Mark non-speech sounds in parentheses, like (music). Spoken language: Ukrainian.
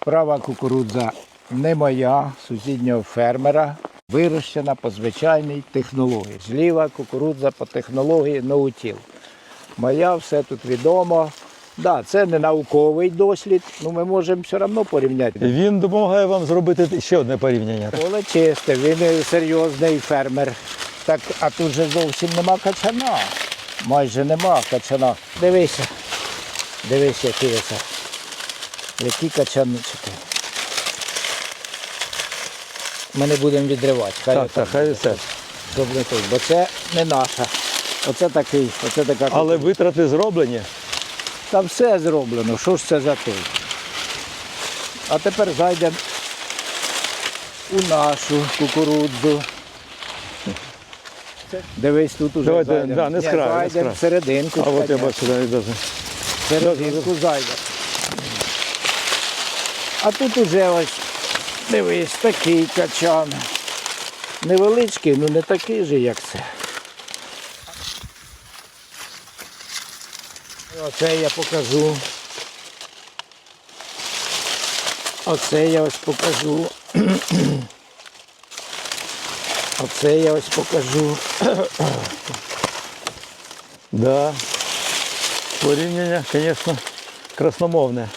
Справа кукурудза не моя, сусіднього фермера, вирощена по звичайній технології. Зліва кукурудза по технології ноутіл. Моя все тут відомо. Да, це не науковий дослід, але ми можемо все одно порівняти. Він допомагає вам зробити ще одне порівняння. Поле чисте, він серйозний фермер. Так, а тут же зовсім нема качана. Майже нема качана. Дивися. Дивись, які це. Які качанчики. Ми не будемо відривати. Хай Так, так, хай все. Не бо це не наша. Оце такий, оце така. Але витрати зроблені. Там все зроблено, що ж це за той. А тепер зайдемо у нашу кукурудзу. Дивись, тут уже Давайте, зайдемо. да, не краю, не зайдемо в серединку. А от я бачу навіть даже. Серединку зайдемо. А тут уже ось, дивись, такий качан. Невеличкий, ну не такий же, як це. Оце я покажу. Оце я ось покажу. (clears throat) Оце я ось покажу. (clears throat) Да. Порівняння, звісно, красномовне.